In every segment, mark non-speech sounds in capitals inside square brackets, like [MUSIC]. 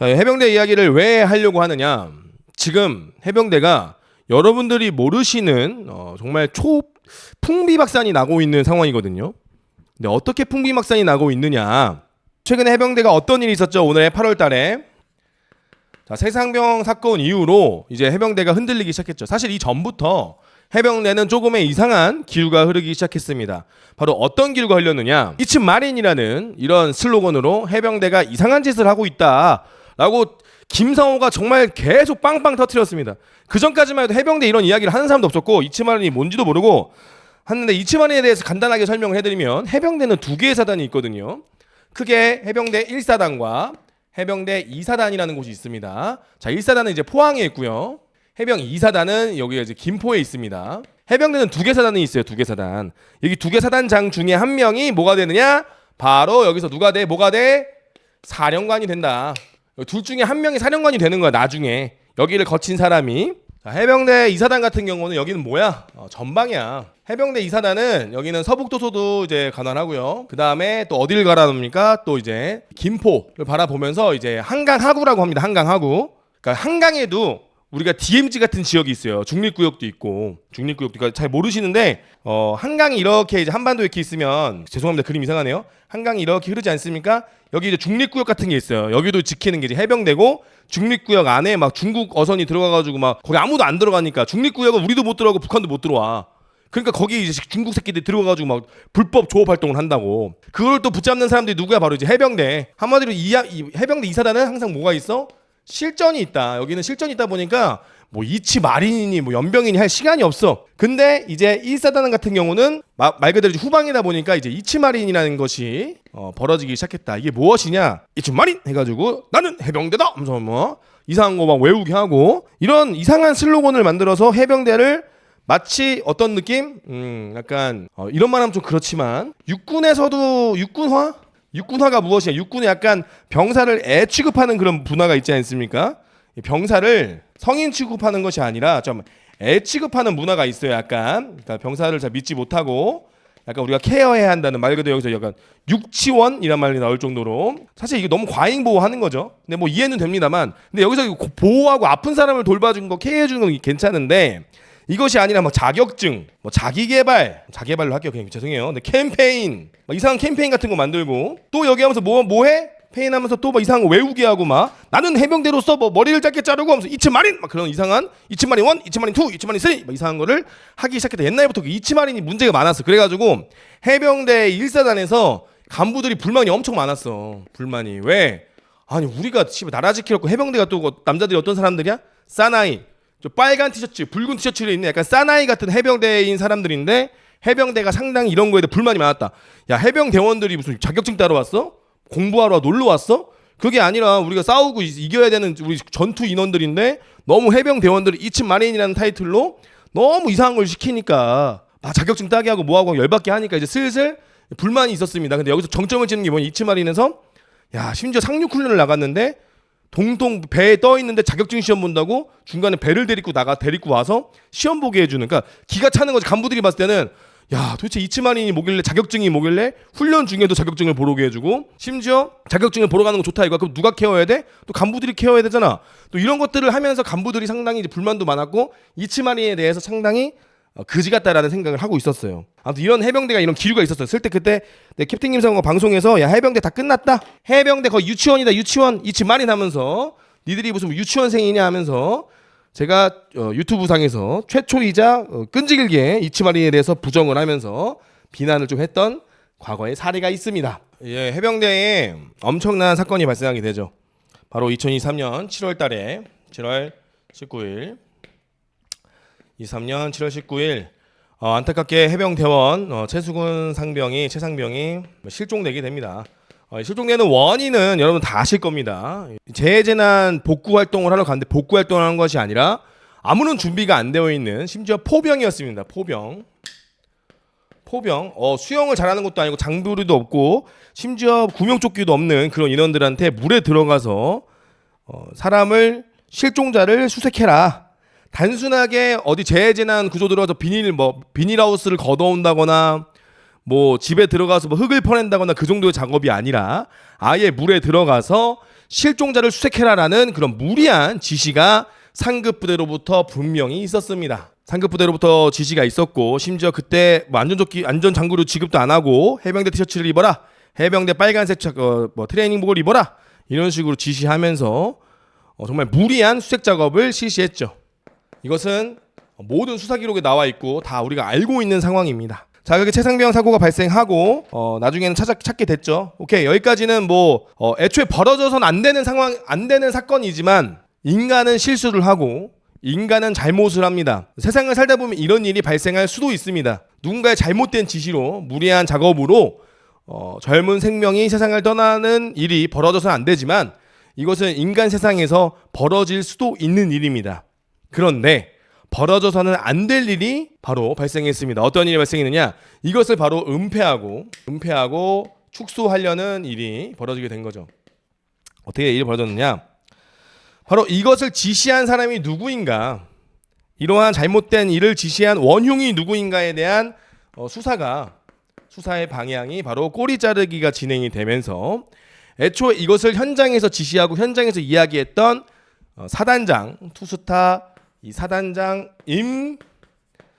자, 해병대 이야기를 왜 하려고 하느냐? 지금 해병대가 여러분들이 모르시는 어, 정말 초 풍비박산이 나고 있는 상황이거든요. 근데 어떻게 풍비박산이 나고 있느냐? 최근에 해병대가 어떤 일이 있었죠? 오늘 8월 달에 자, 세상병 사건 이후로 이제 해병대가 흔들리기 시작했죠. 사실 이 전부터 해병대는 조금의 이상한 기류가 흐르기 시작했습니다. 바로 어떤 기류가 흘렸느냐? 이츠 마린이라는 이런 슬로건으로 해병대가 이상한 짓을 하고 있다 라고 김성호가 정말 계속 빵빵 터트렸습니다. 그 전까지만 해도 해병대 이런 이야기를 하는 사람도 없었고 마린이 뭔지도 모르고 하는데 마린에 대해서 간단하게 설명을 해드리면 해병대는 두 개의 사단이 있거든요. 크게 해병대 1사단과 해병대 2사단이라는 곳이 있습니다. 자, 1사단은 이제 포항에 있고요. 해병 2사단은 여기 이제 김포에 있습니다. 해병대는 두 개 사단이 있어요. 두 개 사단. 여기 두 개 사단장 중에 한 명이 뭐가 되느냐? 바로 여기서 누가 돼? 뭐가 돼? 사령관이 된다. 둘 중에 한 명이 사령관이 되는 거야. 나중에 여기를 거친 사람이. 자, 해병대 2사단 같은 경우는 여기는 뭐야? 어, 전방이야. 해병대 2사단은 여기는 서북도서도 이제 관할하고요. 그 다음에 또 어디를 가라놓습니까? 또 이제 김포를 바라보면서 이제 한강 하구라고 합니다. 한강 하구. 그러니까 한강에도 우리가 DMZ 같은 지역이 있어요. 중립구역도 있고 중립구역도 그러니까 잘 모르시는데 어, 한강이 이렇게 이제 한반도 이렇게 있으면 죄송합니다 그림 이상하네요. 한강이 이렇게 흐르지 않습니까? 여기 이제 중립구역 같은 게 있어요. 여기도 지키는 게 이제 해병대고 중립구역 안에 막 중국 어선이 들어가가지고 막 거기 아무도 안 들어가니까 중립구역은 우리도 못 들어가고 북한도 못 들어와. 그러니까 거기 이제 중국 새끼들이 들어가가지고 막 불법 조업 활동을 한다고. 그걸 또 붙잡는 사람들이 누구야? 바로 이제 해병대. 한마디로 이, 이 해병대 이사단은 항상 뭐가 있어? 실전이 있다. 여기는 실전이 있다 보니까 뭐 이치 마린이니 뭐 연병이니 할 시간이 없어. 근데 이제 1사단 같은 경우는 마- 말 그대로 후방이다 보니까 이제 이치 마린이라는 것이 어, 벌어지기 시작했다. 이게 무엇이냐? 이치 마린 해가지고 나는 해병대다. 하면서 뭐 이상한 거 막 외우게 하고 이런 이상한 슬로건을 만들어서 해병대를 마치 어떤 느낌? 음, 약간 어, 이런 말하면 좀 그렇지만 육군에서도 육군화? 육군화가 무엇이냐? 육군에 약간 병사를 애 취급하는 그런 문화가 있지 않습니까? 이 병사를 성인 취급하는 것이 아니라 좀 애 취급하는 문화가 있어요. 약간 그러니까 병사를 잘 믿지 못하고 약간 우리가 케어해야 한다는 말 그대로 여기서 약간 육치원이란 말이 나올 정도로 사실 이게 너무 과잉 보호하는 거죠. 근데 뭐 이해는 됩니다만 근데 여기서 보호하고 아픈 사람을 돌봐주는 거 케어해 주는 건 괜찮은데 이것이 아니라 뭐 자격증, 뭐 자기 개발, 자기 개발로 할게요. 그냥 죄송해요. 근데 캠페인, 막 이상한 캠페인 같은 거 만들고 또 여기 하면서 뭐 뭐해? 페인하면서 또 막 이상한 거 외우게 하고 막 나는 해병대로서 뭐 머리를 짧게 자르고 하면서 이츠마린 막 그런 이상한 이츠마린 원, 이츠마린 투, 이츠마린 쓰리 막 이상한 거를 하기 시작했다. 옛날부터 그 이츠마린이 문제가 많았어. 그래가지고 해병대 1사단에서 간부들이 불만이 엄청 많았어. 불만이 왜? 아니 우리가 집에 나라 지키려고 해병대가 또그 남자들이 어떤 사람들이야? 사나이 저 빨간 티셔츠, 붉은 티셔츠를 입는 약간 사나이 같은 해병대인 사람들인데 해병대가 상당히 이런 거에 대해 불만이 많았다. 야 해병대원들이 무슨 자격증 따러 왔어? 공부하러 놀러 왔어? 그게 아니라 우리가 싸우고 이- 이겨야 되는 우리 전투 인원들인데 너무 해병대원들이 이츠 마린이라는 타이틀로 너무 이상한 걸 시키니까 아 자격증 따게 하고 뭐하고 열받게 하니까 이제 슬슬 불만이 있었습니다. 근데 여기서 정점을 찍는 게 뭐냐 이츠 마린에서 야 심지어 상륙 훈련을 나갔는데 동동 배에 떠 있는데 자격증 시험 본다고 중간에 배를 데리고 나가 데리고 와서 시험 보게 해주는. 그러니까 기가 차는 거지. 간부들이 봤을 때는 야 도대체 이치마린이 뭐길래? 자격증이 뭐길래? 훈련 중에도 자격증을 보러 오게 해주고 심지어 자격증을 보러 가는 거 좋다 이거. 그럼 누가 케어해야 돼? 또 간부들이 케어해야 되잖아. 또 이런 것들을 하면서 간부들이 상당히 이제 불만도 많았고 이치마린에 대해서 상당히 어, 그지 같다라는 생각을 하고 있었어요. 아무튼 이런 해병대가 이런 기류가 있었어요. 쓸 때 그때 내 캡틴 김성호 방송에서 야 해병대 다 끝났다. 해병대 거의 유치원이다 유치원 이치 마린 하면서 니들이 무슨 유치원생이냐 하면서 제가 어, 유튜브 상에서 최초이자 어, 끈질기게 이치마린에 대해서 부정을 하면서 비난을 좀 했던 과거의 사례가 있습니다. 예, 해병대에 엄청난 사건이 발생하게 되죠. 바로 2023년 7월 달에 7월 19일 23년 7월 19일 어, 안타깝게 해병 대원 어, 최수근 상병이 최상병이 실종되게 됩니다. 어, 실종되는 원인은 여러분 다 아실 겁니다. 재해재난 복구 활동을 하러 갔는데 복구 활동을 하는 것이 아니라 아무런 준비가 안 되어 있는 심지어 포병이었습니다. 포병. 포병. 어, 수영을 잘하는 것도 아니고 장비도 없고 심지어 구명조끼도 없는 그런 인원들한테 물에 들어가서 어, 사람을 실종자를 수색해라. 단순하게 어디 재해재난 구조 들어가서 비닐 뭐 비닐하우스를 걷어온다거나 뭐 집에 들어가서 뭐 흙을 퍼낸다거나 그 정도의 작업이 아니라 아예 물에 들어가서 실종자를 수색해라라는 그런 무리한 지시가 상급 부대로부터 분명히 있었습니다. 상급 부대로부터 지시가 있었고 심지어 그때 뭐 안전조끼 안전 장구를 지급도 안 하고 해병대 티셔츠를 입어라. 해병대 빨간색 차- 어, 뭐 트레이닝복을 입어라. 이런 식으로 지시하면서 어, 정말 무리한 수색 작업을 실시했죠. 이것은 모든 수사 기록에 나와 있고 다 우리가 알고 있는 상황입니다. 자, 그렇게 최상병 사고가 발생하고 어, 나중에는 찾아, 찾게 됐죠. 오케이 여기까지는 뭐 어, 애초에 벌어져선 안 되는 상황, 안 되는 사건이지만 인간은 실수를 하고 인간은 잘못을 합니다. 세상을 살다 보면 이런 일이 발생할 수도 있습니다. 누군가의 잘못된 지시로 무리한 작업으로 어, 젊은 생명이 세상을 떠나는 일이 벌어져서는 안 되지만 이것은 인간 세상에서 벌어질 수도 있는 일입니다. 그런데 벌어져서는 안 될 일이 바로 발생했습니다. 어떤 일이 발생했느냐? 이것을 바로 은폐하고 은폐하고 축소하려는 일이 벌어지게 된 거죠. 어떻게 일이 벌어졌느냐? 바로 이것을 지시한 사람이 누구인가? 이러한 잘못된 일을 지시한 원흉이 누구인가에 대한 어, 수사가 수사의 방향이 바로 꼬리 자르기가 진행이 되면서 애초에 이것을 현장에서 지시하고 현장에서 이야기했던 어, 사단장 투스타 이 사단장 임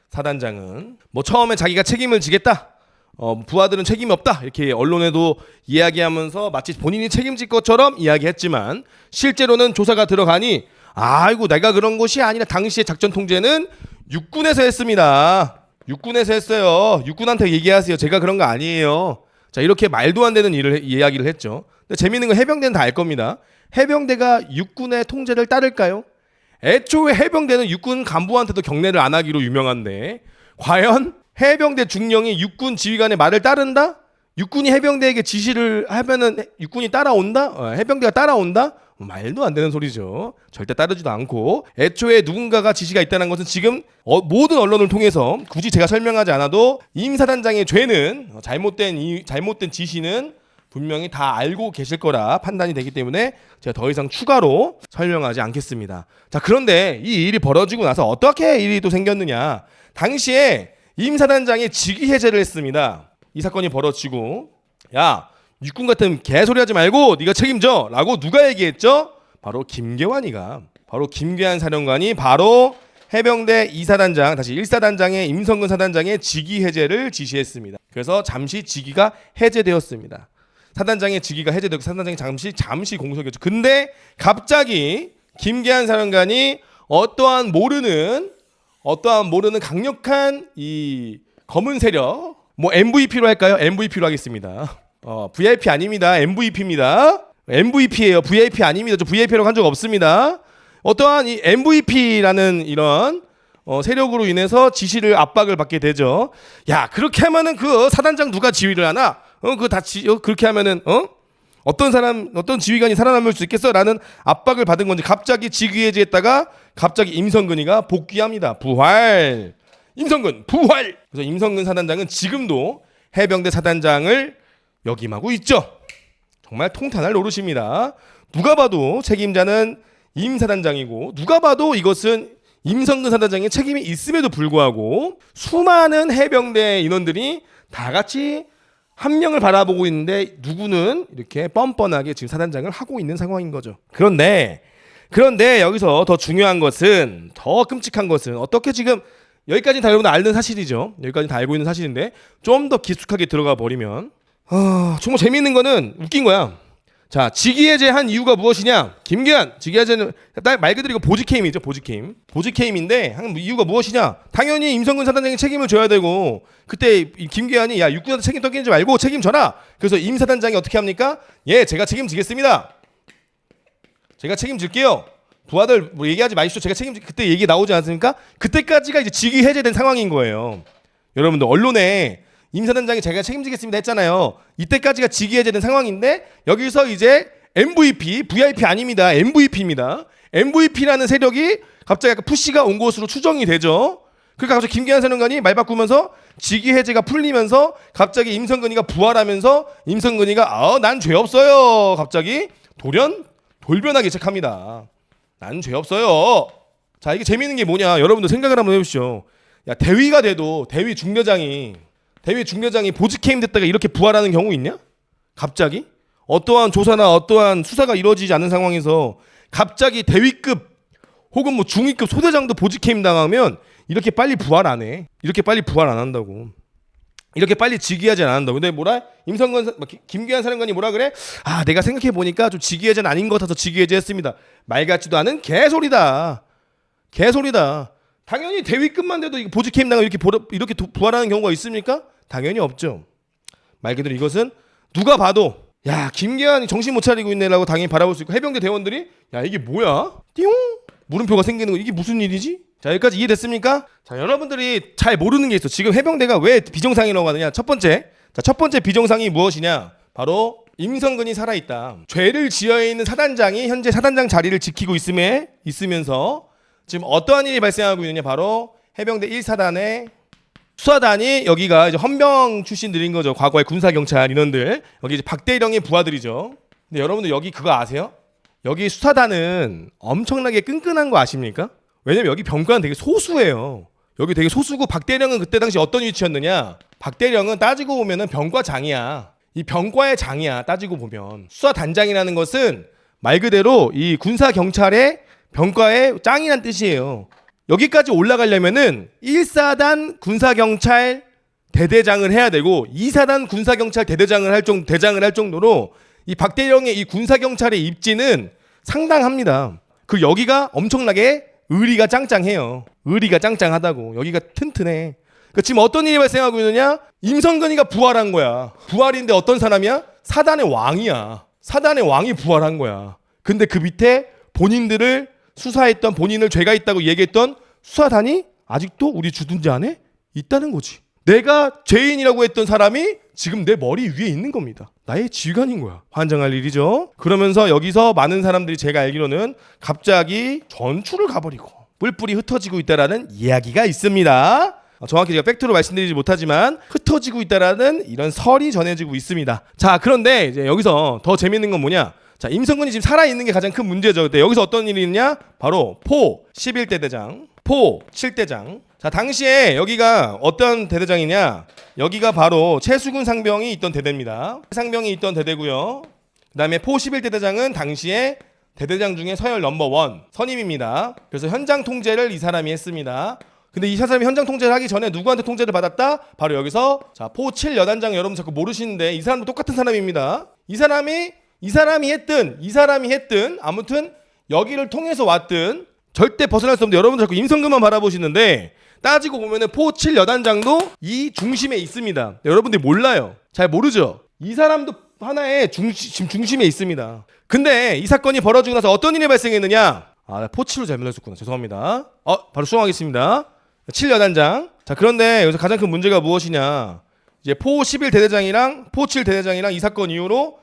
사단장은 뭐 처음에 자기가 책임을 지겠다. 어, 부하들은 책임이 없다. 이렇게 언론에도 이야기하면서 마치 본인이 책임질 것처럼 이야기했지만 실제로는 조사가 들어가니 아이고 내가 그런 것이 아니라 당시의 작전 통제는 육군에서 했습니다. 육군에서 했어요. 육군한테 얘기하세요. 제가 그런 거 아니에요. 자 이렇게 말도 안 되는 일을 해- 이야기를 했죠. 근데 재밌는 건 해병대는 다 알 겁니다. 해병대가 육군의 통제를 따를까요? 애초에 해병대는 육군 간부한테도 경례를 안 하기로 유명한데 과연 해병대 중령이 육군 지휘관의 말을 따른다? 육군이 해병대에게 지시를 하면은 해- 육군이 따라온다? 어, 해병대가 따라온다? 말도 안 되는 소리죠. 절대 따르지도 않고 애초에 누군가가 지시가 있다는 것은 지금 어, 모든 언론을 통해서 굳이 제가 설명하지 않아도 임 사단장의 죄는 어, 잘못된 이 잘못된 지시는 분명히 다 알고 계실 거라 판단이 되기 때문에 제가 더 이상 추가로 설명하지 않겠습니다. 자, 그런데 이 일이 벌어지고 나서 어떻게 일이 또 생겼느냐? 당시에 임 사단장이 직위 해제를 했습니다. 이 사건이 벌어지고 야, 육군 같은 개소리 하지 말고 네가 책임져라고 누가 얘기했죠? 바로 김계환이가 바로 김계환 사령관이 바로 해병대 2사단장 다시 1사단장의 임성근 사단장의 직위 해제를 지시했습니다. 그래서 잠시 직위가 해제되었습니다. 사단장의 직위가 해제되고 사단장이 잠시 잠시 공석이었죠. 근데 갑자기 김계한 사령관이 어떠한 모르는 어떠한 모르는 강력한 이 검은 세력 뭐 MVP로 할까요? MVP로 하겠습니다. 어, VIP 아닙니다. MVP입니다. MVP예요. VIP 아닙니다. 저 VIP라고 한 적 없습니다. 어떠한 이 MVP라는 이런 어, 세력으로 인해서 지시를 압박을 받게 되죠. 야 그렇게 하면은 그 사단장 누가 지휘를 하나? 어 그다 지 어, 그렇게 하면은 어 어떤 사람 어떤 지휘관이 살아남을 수 있겠어 라는 압박을 받은 건지 갑자기 직위해제했다가 갑자기 임성근이가 복귀합니다. 부활. 임성근 부활. 그래서 임성근 사단장은 지금도 해병대 사단장을 역임하고 있죠. 정말 통탄할 노릇입니다. 누가 봐도 책임자는 임 사단장이고 누가 봐도 이것은 임성근 사단장의 책임이 있음에도 불구하고 수많은 해병대 인원들이 다 같이 한 명을 바라보고 있는데 누구는 이렇게 뻔뻔하게 지금 사단장을 하고 있는 상황인 거죠. 그런데 그런데 여기서 더 중요한 것은 더 끔찍한 것은 어떻게 지금 여기까지 다 여러분 알는 사실이죠. 여기까지 다 알고 있는 사실인데 좀 더 깊숙하게 들어가 버리면 아, 정말 재미있는 거는 웃긴 거야. 자, 직위해제한 이유가 무엇이냐? 김기현 직위해제는 딱말 그대로 이거 보직해임이죠, 보직해임. 보직해임인데 한 이유가 무엇이냐? 당연히 임성근 사단장이 책임을 져야 되고 그때 이 김기현이 야 육군한테 책임 떠끼지 말고 책임져라. 그래서 임 사단장이 어떻게 합니까? 예, 제가 책임지겠습니다. 제가 책임질게요. 부하들 뭐 얘기하지 마십시오. 제가 책임질 그때 얘기 나오지 않습니까? 그때까지가 이제 직위 해제된 상황인 거예요. 여러분들 언론에 임 사단장이 제가 책임지겠습니다 했잖아요. 이때까지가 직위 해제된 상황인데 여기서 이제 MVP, VIP 아닙니다. MVP입니다. MVP라는 세력이 갑자기 약간 푸시가 온 것으로 추정이 되죠. 그러니까 갑자기 김기현 사령관이 말 바꾸면서 직위 해제가 풀리면서 갑자기 임성근이가 부활하면서 임성근이가 어난 죄 없어요. 갑자기 돌연 돌변하기 시작합니다. 난 죄 없어요. 자 이게 재밌는 게 뭐냐? 여러분들 생각을 한번 해보시죠. 야 대위가 돼도 대위 중대장이 대위 중대장이 보직해임 됐다가 이렇게 부활하는 경우 있냐? 갑자기 어떠한 조사나 어떠한 수사가 이루어지지 않는 상황에서 갑자기 대위급 혹은 뭐 중위급 소대장도 보직해임 당하면 이렇게 빨리 부활 안 해. 이렇게 빨리 부활 안 한다고. 이렇게 빨리 즉위하지 않는다고. 근데 뭐라? 임성근 사- 뭐 김- 김기한 사령관이 뭐라 그래? 아, 내가 생각해 보니까 좀 즉위해제는 아닌 것 같아서 즉위해제했습니다. 말 같지도 않은 개소리다. 개소리다. 당연히 대위급만 돼도 보직해임 당하면 이렇게 이렇게 도- 부활하는 경우가 있습니까? 당연히 없죠. 말 그대로 이것은 누가 봐도 야 김기한이 정신 못 차리고 있네라고 당연히 바라볼 수 있고 해병대 대원들이 야 이게 뭐야? 띠용 물음표가 생기는 거 이게 무슨 일이지? 자 여기까지 이해됐습니까? 자 여러분들이 잘 모르는 게 있어. 지금 해병대가 왜 비정상이라고 하느냐? 첫 번째, 자첫 번째 비정상이 무엇이냐? 바로 임성근이 살아 있다. 죄를 지어 있는 사단장이 현재 사단장 자리를 지키고 있음에 있으면서 지금 어떠한 일이 발생하고 있느냐? 바로 해병대 1사단의 수사단이 여기가 이제 헌병 출신들인 거죠. 과거의 군사 경찰 인원들 여기 이제 박대령의 부하들이죠. 근데 여러분들 여기 그거 아세요? 여기 수사단은 엄청나게 끈끈한 거 아십니까? 왜냐면 여기 병과는 되게 소수예요. 여기 되게 소수고 박대령은 그때 당시 어떤 위치였느냐? 박대령은 따지고 보면은 병과 장이야. 이 병과의 장이야. 따지고 보면 수사 단장이라는 것은 말 그대로 이 군사 경찰의 병과의 짱이란 뜻이에요. 여기까지 올라가려면은 1사단 군사경찰 대대장을 해야 되고 2사단 군사경찰 대대장을 할 정도 대장을 할 정도로 이 박대령의 이 군사경찰의 입지는 상당합니다. 그 여기가 엄청나게 의리가 짱짱해요. 의리가 짱짱하다고. 여기가 튼튼해. 그 지금 어떤 일이 발생하고 있느냐? 임성근이가 부활한 거야. 부활인데 어떤 사람이야? 사단의 왕이야. 사단의 왕이 부활한 거야. 근데 그 밑에 본인들을 수사했던 본인을 죄가 있다고 얘기했던 수사단이 아직도 우리 주둔지 안에 있다는 거지. 내가 죄인이라고 했던 사람이 지금 내 머리 위에 있는 겁니다. 나의 지휘관인 거야. 환장할 일이죠. 그러면서 여기서 많은 사람들이 제가 알기로는 갑자기 전출을 가버리고 뿔뿔이 흩어지고 있다라는 이야기가 있습니다. 어, 정확히 제가 팩트로 말씀드리지 못하지만 흩어지고 있다라는 이런 설이 전해지고 있습니다. 자, 그런데 이제 여기서 더 재밌는 건 뭐냐? 자, 임성근이 지금 살아 있는 게 가장 큰 문제죠. 근데 여기서 어떤 일이 있냐? 바로 포 11대 대장, 포 7대장. 자, 당시에 여기가 어떤 대대장이냐? 여기가 바로 최수근 상병이 있던 대대입니다. 상병이 있던 대대고요. 그 다음에 포 11대 대장은 당시에 대대장 중에 서열 넘버 원 선임입니다. 그래서 현장 통제를 이 사람이 했습니다. 근데 이 사람이 현장 통제를 하기 전에 누구한테 통제를 받았다? 바로 여기서 자 포 7 여단장 여러분 자꾸 모르시는데 이 사람도 똑같은 사람입니다. 이 사람이 이 사람이 했든 이 사람이 했든 아무튼 여기를 통해서 왔든 절대 벗어날 수 없는데 여러분들 자꾸 임성근만 바라보시는데 따지고 보면은 포7 여단장도 이 중심에 있습니다. 여러분들이 몰라요. 잘 모르죠. 이 사람도 하나의 중, 지금 중심에 있습니다. 근데 이 사건이 벌어지고 나서 어떤 일이 발생했느냐? 아, 포치로 잘못 했었구나. 죄송합니다. 어, 바로 수정하겠습니다. 7여단장. 자, 그런데 여기서 가장 큰 문제가 무엇이냐? 이제 포11 대대장이랑 포7 대대장이랑 이 사건 이후로 가-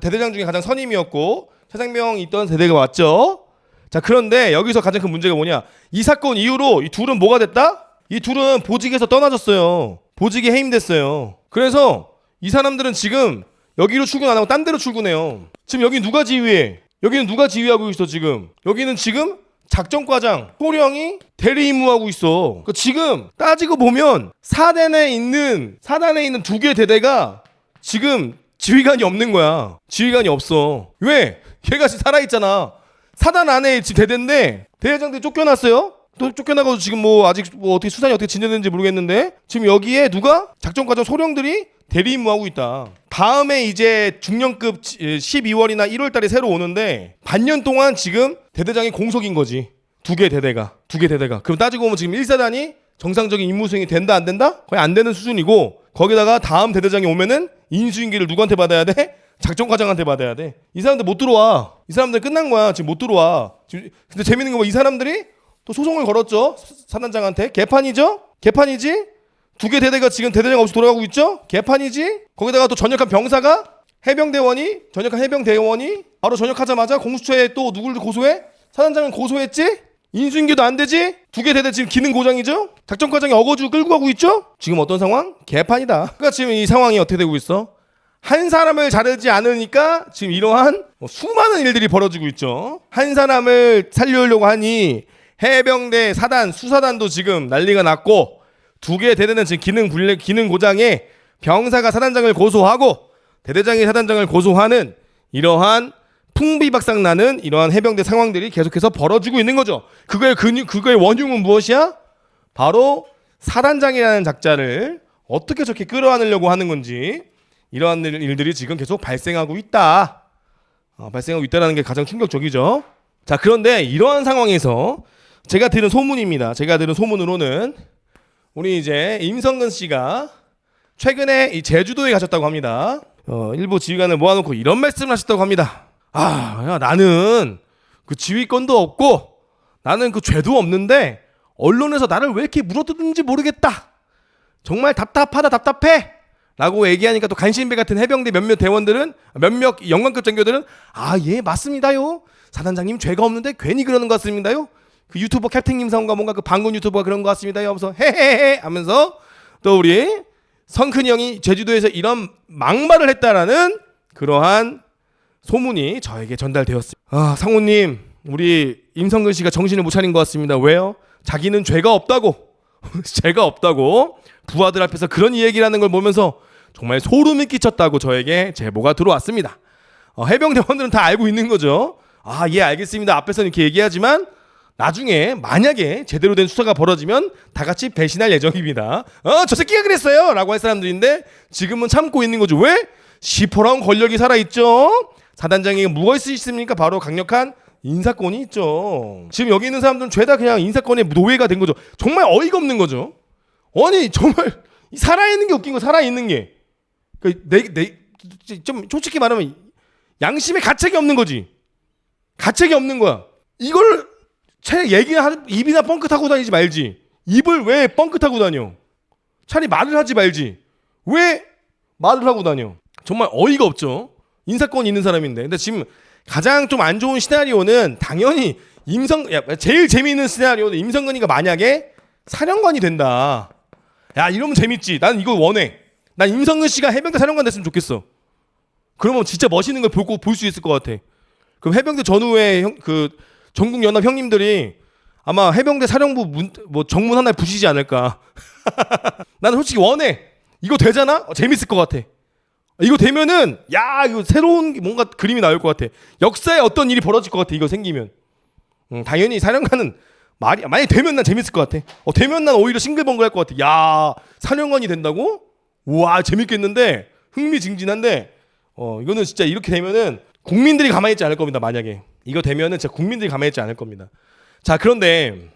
대대장 중에 가장 선임이었고 최상병이 있던 대대가 왔죠. 자, 그런데 여기서 가장 큰 문제가 뭐냐? 이 사건 이후로 이 둘은 뭐가 됐다? 이 둘은 보직에서 떠나졌어요. 보직이 해임됐어요. 그래서 이 사람들은 지금 여기로 출근 안 하고 딴 데로 출근해요. 지금 여기 누가 지휘해? 여기는 누가 지휘하고 있어 지금? 여기는 지금 작전과장 소령이 대리 임무하고 있어. 그러니까 지금 따지고 보면 사단에 있는 사단에 있는 두 개 대대가 지금 지휘관이 없는 거야. 지휘관이 없어. 왜? 걔가 지금 살아 있잖아. 사단 안에 지금 대대인데 대대장들 쫓겨났어요. 또 쫓겨나가서 지금 뭐 아직 뭐 어떻게 수산이 어떻게 진행되는지 모르겠는데 지금 여기에 누가 작전과장 소령들이 대리 임무하고 있다. 다음에 이제 중령급 12월이나 1월 달에 새로 오는데 반년 동안 지금 대대장이 공석인 거지. 두 개 대대가 두 개 대대가. 그럼 따지고 보면 지금 1사단이 정상적인 임무 수행이 된다 안 된다? 거의 안 되는 수준이고 거기다가 다음 대대장이 오면은 인수인계를 누구한테 받아야 돼? 작전과장한테 받아야 돼. 이 사람들 못 들어와. 이 사람들 끝난 거야. 지금 못 들어와. 지금 근데 재밌는 거뭐이 사람들이 또 소송을 걸었죠. 사단장한테 개판이죠? 개판이지? 두 개 대대가 지금 대대장 없이 돌아가고 있죠? 개판이지? 거기다가 또 전역한 병사가 해병대원이 전역한 해병대원이 바로 전역하자마자 공수처에 또 누구를 고소해? 사단장은 고소했지? 인수인계도 안 되지? 두 개 대대 지금 기능 고장이죠? 작전 과장이 어거주 끌고 가고 있죠? 지금 어떤 상황? 개판이다. 그러니까 지금 이 상황이 어떻게 되고 있어? 한 사람을 자르지 않으니까 지금 이러한 뭐 수많은 일들이 벌어지고 있죠. 한 사람을 살려려고 하니 해병대 사단 수사단도 지금 난리가 났고 두 개 대대는 지금 기능 불량 기능 고장에 병사가 사단장을 고소하고 대대장이 사단장을 고소하는 이러한 풍비박상 나는 이러한 해병대 상황들이 계속해서 벌어지고 있는 거죠. 그거의 근육 그거의 원흉은 무엇이야? 바로 사단장이라는 작자를 어떻게 저렇게 끌어안으려고 하는 건지 이러한 일- 일들이 지금 계속 발생하고 있다. 어, 발생하고 있다라는 게 가장 충격적이죠. 자, 그런데 이러한 상황에서 제가 들은 소문입니다. 제가 들은 소문으로는 우리 이제 임성근 씨가 최근에 이 제주도에 가셨다고 합니다. 어, 일부 지휘관을 모아놓고 이런 말씀을 하셨다고 합니다. 아, 야, 나는 그 지휘권도 없고 나는 그 죄도 없는데 언론에서 나를 왜 이렇게 물어뜯는지 모르겠다. 정말 답답하다 답답해. 라고 얘기하니까 또 간신배 같은 해병대 몇몇 대원들은 몇몇 영관급 장교들은 아 예 맞습니다요 사단장님 죄가 없는데 괜히 그러는 것 같습니다요 그 유튜버 캡틴님 성과 뭔가 그 방군 유튜버가 그런 것 같습니다요 하면서 헤헤헤 하면서 또 우리 성큰이 형이 제주도에서 이런 막말을 했다라는 그러한 소문이 저에게 전달되었습니다. 아, 상우님, 우리 임성근 씨가 정신을 못 차린 것 같습니다. 왜요? 자기는 죄가 없다고, [LAUGHS] 죄가 없다고 부하들 앞에서 그런 이야기를 하는 걸 보면서 정말 소름이 끼쳤다고 저에게 제보가 들어왔습니다. 어, 해병대원들은 다 알고 있는 거죠. 아, 예, 알겠습니다. 앞에서는 이렇게 얘기하지만 나중에 만약에 제대로 된 수사가 벌어지면 다 같이 배신할 예정입니다. 어, 저 새끼가 그랬어요. 라고 할 사람들인데 지금은 참고 있는 거죠. 왜? 시퍼런 권력이 살아있죠. 사단장에게 뭐가 있을 수 있습니까? 바로 강력한 인사권이 있죠. 지금 여기 있는 사람들은 죄다 그냥 인사권의 노예가 된 거죠. 정말 어이가 없는 거죠. 아니 정말 이 살아있는 게 웃긴 거 살아있는 게. 그내내좀 솔직히 말하면 양심의 가책이 없는 거지. 가책이 없는 거야. 이걸 차라리 얘기하는 입이나 뻥끗하고 다니지 말지. 입을 왜 뻥끗하고 다녀? 차라리 말을 하지 말지. 왜 말을 하고 다녀? 정말 어이가 없죠. 인사권 있는 사람인데. 근데 지금 가장 좀 안 좋은 시나리오는 당연히 임성 야, 제일 재미있는 시나리오는 임성근이가 만약에 사령관이 된다. 야 이러면 재밌지. 난 이거 원해. 난 임성근 씨가 해병대 사령관 됐으면 좋겠어. 그러면 진짜 멋있는 걸 보고 볼 수 있을 것 같아. 그럼 해병대 전후에 형, 그 전국 연합 형님들이 아마 해병대 사령부 문, 뭐 정문 하나에 부시지 않을까. [LAUGHS] 나는 솔직히 원해. 이거 되잖아? 어, 재밌을 것 같아. 이거 되면은 야 이거 새로운 뭔가 그림이 나올 것 같아. 역사에 어떤 일이 벌어질 것 같아. 이거 생기면. 음, 당연히 사령관은 말이 만약 되면 난 재밌을 것 같아. 어 되면 난 오히려 싱글벙글할 것 같아. 야 사령관이 된다고? 우와 재밌겠는데 흥미진진한데 어 이거는 진짜 이렇게 되면은 국민들이 가만히 있지 않을 겁니다. 만약에 이거 되면은 진짜 국민들이 가만히 있지 않을 겁니다. 자 그런데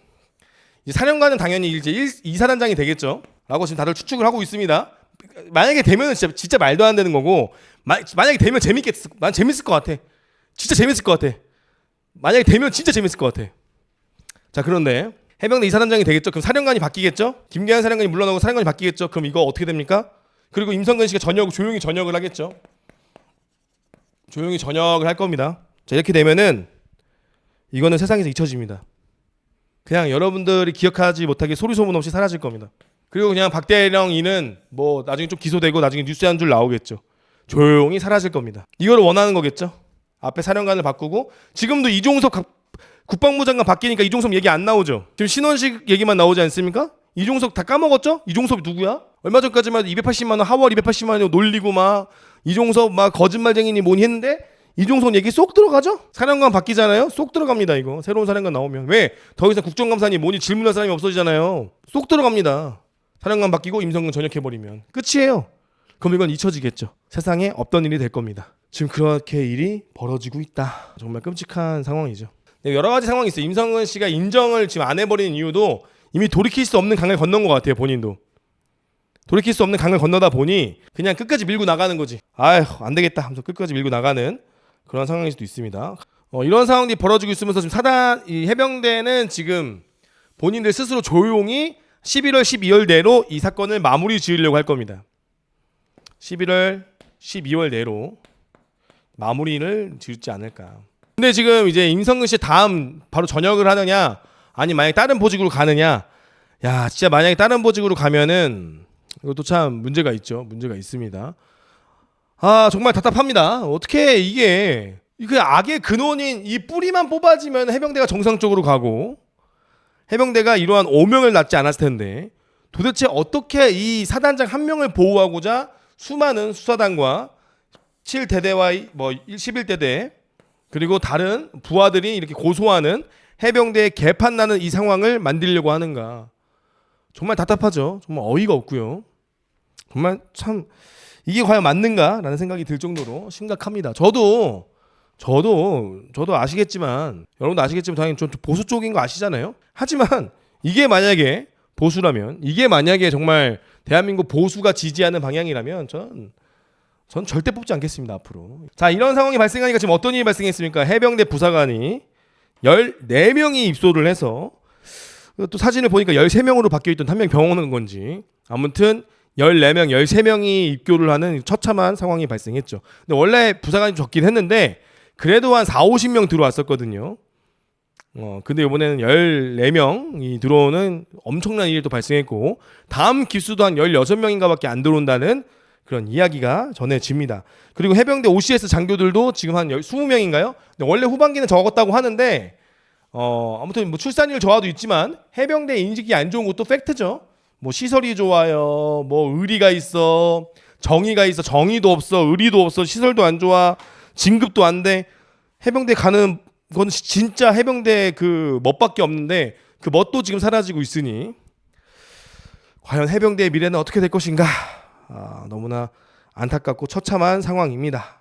사령관은 당연히 이제 일, 이사단장이 되겠죠. 라고 지금 다들 추측을 하고 있습니다. 만약에 되면은 진짜, 진짜 말도 안 되는 거고 마, 만약에 되면 재밌겠 난 재밌을 것 같아. 진짜 재밌을 것 같아. 만약에 되면 진짜 재밌을 것 같아. 자 그런데 해병대 이사단장이 되겠죠. 그럼 사령관이 바뀌겠죠. 김계한 사령관이 물러나고 사령관이 바뀌겠죠. 그럼 이거 어떻게 됩니까? 그리고 임성근 씨가 전역 조용히 전역을 하겠죠. 조용히 전역을 할 겁니다. 자 이렇게 되면은 이거는 세상에서 잊혀집니다. 그냥 여러분들이 기억하지 못하게 소리 소문 없이 사라질 겁니다. 그리고 그냥 박대령 이는 뭐 나중에 좀 기소되고 나중에 뉴스에 한 줄 나오겠죠. 조용히 사라질 겁니다. 이걸 원하는 거겠죠. 앞에 사령관을 바꾸고 지금도 이종섭 가- 국방부 장관 바뀌니까 이종섭 얘기 안 나오죠. 지금 신원식 얘기만 나오지 않습니까? 이종섭 다 까먹었죠? 이종섭이 누구야? 얼마 전까지만 해도 280만 원 하월 280만 원 놀리고 막 이종섭 막 거짓말쟁이니 뭐니 했는데 이종섭 얘기 쏙 들어가죠? 사령관 바뀌잖아요. 쏙 들어갑니다 이거. 새로운 사령관 나오면 왜 더 이상 국정감사니 뭐니 질문할 사람이 없어지잖아요. 쏙 들어갑니다. 사령관 바뀌고 임성근 전역해 버리면 끝이에요. 그럼 이건 잊혀지겠죠. 세상에 없던 일이 될 겁니다. 지금 그렇게 일이 벌어지고 있다. 정말 끔찍한 상황이죠. 네, 여러 가지 상황이 있어요. 임성근 씨가 인정을 지금 안 해버리는 이유도 이미 돌이킬 수 없는 강을 건넌 것 같아요. 본인도. 돌이킬 수 없는 강을 건너다 보니 그냥 끝까지 밀고 나가는 거지. 아휴 안 되겠다 하면서 끝까지 밀고 나가는 그런 상황일 수도 있습니다. 어, 이런 상황이 벌어지고 있으면서 지금 사단 이 해병대는 지금 본인들 스스로 조용히 11월 12월 내로 이 사건을 마무리 지으려고 할 겁니다. 11월 12월 내로 마무리를 지을지 않을까. 근데 지금 이제 임성근 씨 다음 바로 전역을 하느냐 아니 만약 다른 보직으로 가느냐 야 진짜 만약에 다른 보직으로 가면은 이것도 참 문제가 있죠 문제가 있습니다 아 정말 답답합니다 어떻게 이게 그 악의 근원인 이 뿌리만 뽑아지면 해병대가 정상적으로 가고 해병대가 이러한 오명을 낳지 않았을 텐데 도대체 어떻게 이 사단장 한 명을 보호하고자 수많은 수사단과 7대대와 뭐 11대대 그리고 다른 부하들이 이렇게 고소하는 해병대의 개판 나는 이 상황을 만들려고 하는가? 정말 답답하죠. 정말 어이가 없고요. 정말 참 이게 과연 맞는가라는 생각이 들 정도로 심각합니다. 저도 저도 저도 아시겠지만 여러분도 아시겠지만 당연히 좀 보수 쪽인 거 아시잖아요. 하지만 이게 만약에 보수라면 이게 만약에 정말 대한민국 보수가 지지하는 방향이라면 전, 전 절대 뽑지 않겠습니다 앞으로. 자 이런 상황이 발생하니까 지금 어떤 일이 발생했습니까? 해병대 부사관이 14명이 입소를 해서 또 사진을 보니까 13명으로 바뀌어 있던 한 명 병원 온 건지 아무튼 14명, 13명이 입교를 하는 처참한 상황이 발생했죠. 근데 원래 부사관이 적긴 했는데 그래도 한 4, 50명 들어왔었거든요. 어, 근데 이번에는 14명이 들어오는 엄청난 일이 또 발생했고 다음 기수도 한 16명인가 밖에 안 들어온다는 그런 이야기가 전해집니다. 그리고 해병대 OCS 장교들도 지금 한 20명인가요? 근데 원래 후반기는 적었다고 하는데 어, 아무튼 뭐 출산율 저하도 있지만 해병대 인식이 안 좋은 것도 팩트죠. 뭐 시설이 좋아요. 뭐 의리가 있어. 정의가 있어. 정의도 없어. 의리도 없어. 시설도 안 좋아. 진급도 안 돼. 해병대 가는 건 진짜 해병대 그 멋밖에 없는데 그 멋도 지금 사라지고 있으니 과연 해병대의 미래는 어떻게 될 것인가? 아, 너무나 안타깝고 처참한 상황입니다.